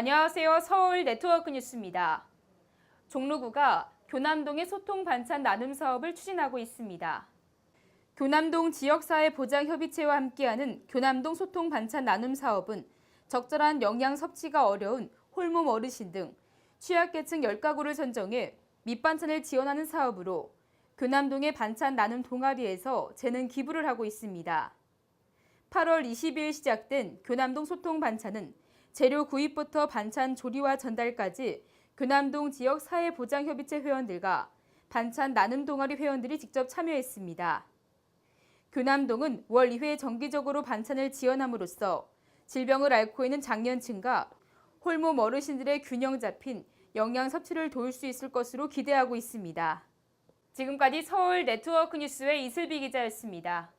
안녕하세요. 서울 네트워크 뉴스입니다. 종로구가 교남동의 소통 반찬 나눔 사업을 추진하고 있습니다. 교남동 지역사회 보장 협의체와 함께하는 교남동 소통 반찬 나눔 사업은 적절한 영양 섭취가 어려운 홀몸 어르신 등 취약계층 10가구를 선정해 밑반찬을 지원하는 사업으로 교남동의 반찬 나눔 동아리에서 재능 기부를 하고 있습니다. 8월 20일 시작된 교남동 소통 반찬은 재료 구입부터 반찬 조리와 전달까지 교남동 지역 사회보장협의체 회원들과 반찬 나눔 동아리 회원들이 직접 참여했습니다. 교남동은 월 2회 정기적으로 반찬을 지원함으로써 질병을 앓고 있는 장년층과 홀몸 어르신들의 균형 잡힌 영양 섭취를 도울 수 있을 것으로 기대하고 있습니다. 지금까지 서울 네트워크 뉴스의 이슬비 기자였습니다.